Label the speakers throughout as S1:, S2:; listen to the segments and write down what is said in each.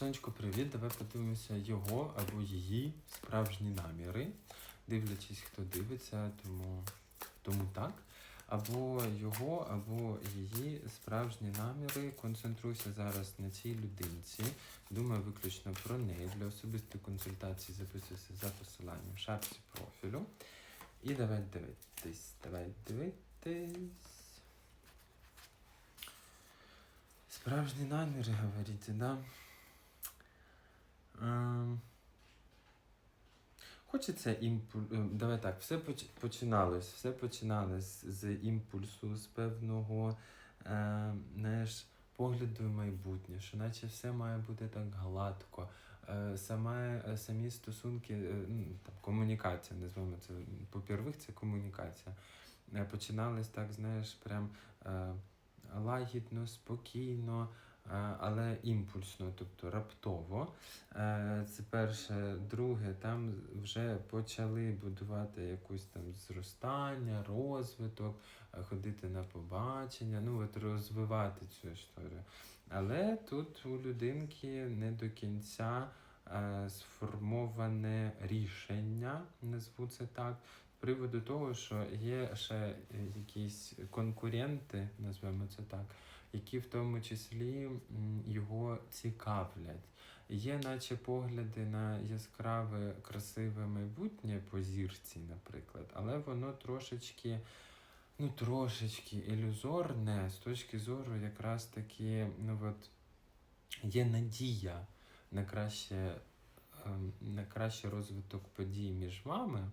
S1: Сонечко, привіт. Давай подивимося його або її справжні наміри. Дивлячись, хто дивиться, тому, тому так. Або його, або її справжні наміри. Концентруйся зараз на цій людинці. Думаю виключно про неї. Для особистої консультації записуйся за посиланням в шапці профілю. І давай дивитись. Давай дивитись. Справжні наміри, говорите, да? Ем, Хочеться імпульс. Давай так, все починалось. Все починалось з імпульсу, з певного е, знаєш, погляду в майбутнє, що наче все має бути так гладко. Е, саме, самі стосунки, е, там, комунікація, називаємо це по-первих, це комунікація. Е, починались так, знаєш, прям е, лагідно, спокійно, але імпульсно, тобто раптово. Е, Це перше. Друге, там вже почали будувати якусь там зростання, розвиток, е, ходити на побачення, ну от розвивати цю історію. Але тут у людинки не до кінця е, сформоване рішення, назву це так, приводу того, що є ще якісь конкуренти, назвемо це так, які в тому числі його цікавлять. Є наче погляди на яскраве, красиве майбутнє по зірці, наприклад, але воно трошечки, ну трошечки ілюзорне з точки зору якраз таки, ну от є надія на краще, ем, на краще розвиток подій між вами.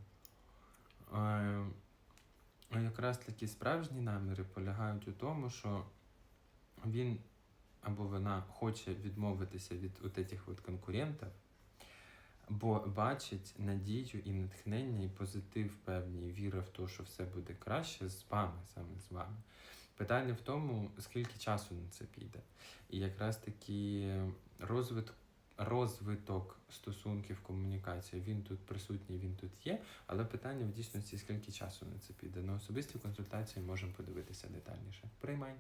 S1: Якраз такі справжні наміри полягають у тому, що він або вона хоче відмовитися від от от конкурентів, бо бачить надію і натхнення, і позитив певний, і віра в те, що все буде краще з вами, саме з вами. Питання в тому, скільки часу на це піде. І якраз таки розвиток, розвиток стосунків, комунікації, він тут присутній, він тут є, але питання в дійсності, скільки часу на це піде. На особисті консультації можемо подивитися детальніше. Приймай.